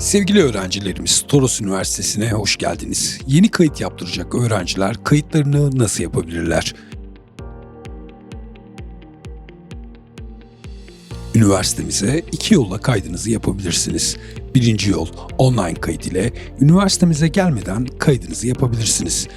Sevgili öğrencilerimiz, Toros Üniversitesi'ne hoş geldiniz. Yeni kayıt yaptıracak öğrenciler kayıtlarını nasıl yapabilirler? Üniversitemize iki yolla kaydınızı yapabilirsiniz. Birinci yol online kayıt ile üniversitemize gelmeden kaydınızı yapabilirsiniz.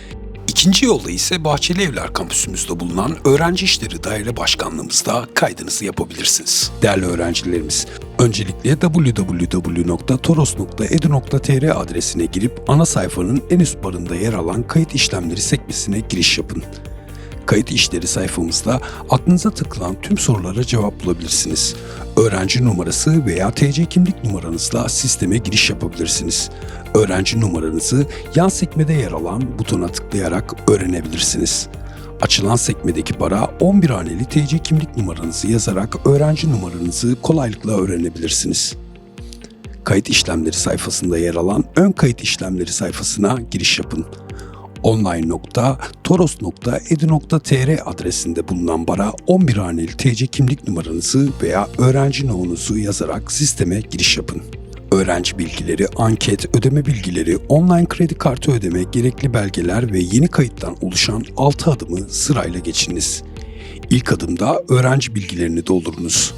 İkinci yolda ise Bahçeli Evler kampüsümüzde bulunan Öğrenci İşleri Daire Başkanlığımızda kaydınızı yapabilirsiniz. Değerli öğrencilerimiz, öncelikle www.toros.edu.tr adresine girip ana sayfanın en üst barında yer alan kayıt işlemleri sekmesine giriş yapın. Kayıt işleri sayfamızda aklınıza takılan tüm sorulara cevap bulabilirsiniz. Öğrenci numarası veya TC kimlik numaranızla sisteme giriş yapabilirsiniz. Öğrenci numaranızı yan sekmede yer alan butona tıklayarak öğrenebilirsiniz. Açılan sekmedeki bara 11 haneli TC kimlik numaranızı yazarak öğrenci numaranızı kolaylıkla öğrenebilirsiniz. Kayıt işlemleri sayfasında yer alan ön kayıt işlemleri sayfasına giriş yapın online.toros.edu.tr adresinde bulunan bara 11 haneli TC kimlik numaranızı veya öğrenci no'unuzu yazarak sisteme giriş yapın. Öğrenci bilgileri, anket, ödeme bilgileri, online kredi kartı ödeme, gerekli belgeler ve yeni kayıttan oluşan 6 adımı sırayla geçiniz. İlk adımda öğrenci bilgilerini doldurunuz.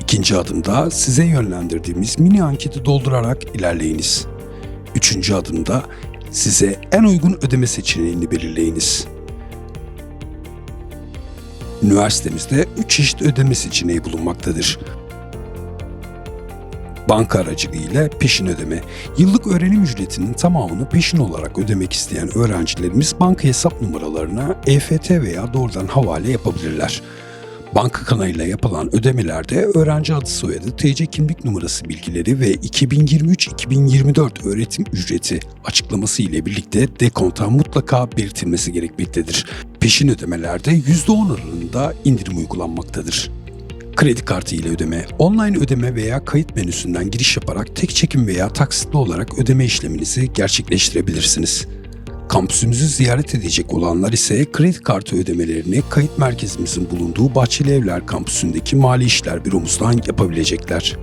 İkinci adımda size yönlendirdiğimiz mini anketi doldurarak ilerleyiniz. Üçüncü adımda size en uygun ödeme seçeneğini belirleyiniz. Üniversitemizde 3 çeşit ödeme seçeneği bulunmaktadır. Banka aracılığıyla peşin ödeme. Yıllık öğrenim ücretinin tamamını peşin olarak ödemek isteyen öğrencilerimiz banka hesap numaralarına EFT veya doğrudan havale yapabilirler. Banka kanalıyla yapılan ödemelerde öğrenci adı soyadı, TC kimlik numarası bilgileri ve 2023-2024 öğretim ücreti açıklaması ile birlikte dekonta mutlaka belirtilmesi gerekmektedir. Peşin ödemelerde %10 oranında indirim uygulanmaktadır. Kredi kartı ile ödeme, online ödeme veya kayıt menüsünden giriş yaparak tek çekim veya taksitli olarak ödeme işleminizi gerçekleştirebilirsiniz. Kampüsümüzü ziyaret edecek olanlar ise kredi kartı ödemelerini kayıt merkezimizin bulunduğu Bahçeli Evler kampüsündeki Mali İşler Büromuzdan yapabilecekler.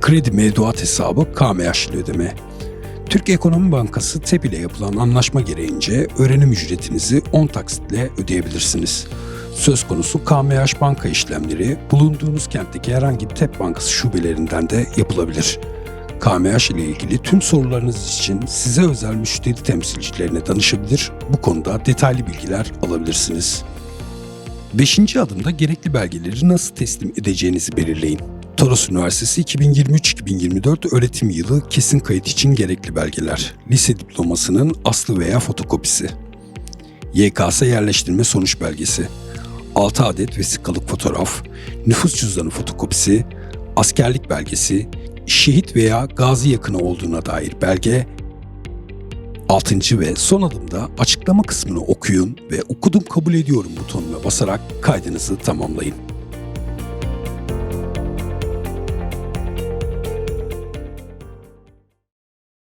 Kredi mevduat hesabı KMH ile ödeme. Türk Ekonomi Bankası TEB ile yapılan anlaşma gereğince öğrenim ücretinizi 10 taksitle ödeyebilirsiniz. Söz konusu KMH banka işlemleri bulunduğunuz kentteki herhangi bir TEB bankası şubelerinden de yapılabilir. KMH ile ilgili tüm sorularınız için size özel müşteri temsilcilerine danışabilir, bu konuda detaylı bilgiler alabilirsiniz. Beşinci adımda gerekli belgeleri nasıl teslim edeceğinizi belirleyin. Toros Üniversitesi 2023-2024 öğretim yılı kesin kayıt için gerekli belgeler. Lise diplomasının aslı veya fotokopisi. YKS yerleştirme sonuç belgesi. 6 adet vesikalık fotoğraf, nüfus cüzdanı fotokopisi, askerlik belgesi, şehit veya gazi yakını olduğuna dair belge, 6. ve son adımda açıklama kısmını okuyun ve okudum kabul ediyorum butonuna basarak kaydınızı tamamlayın.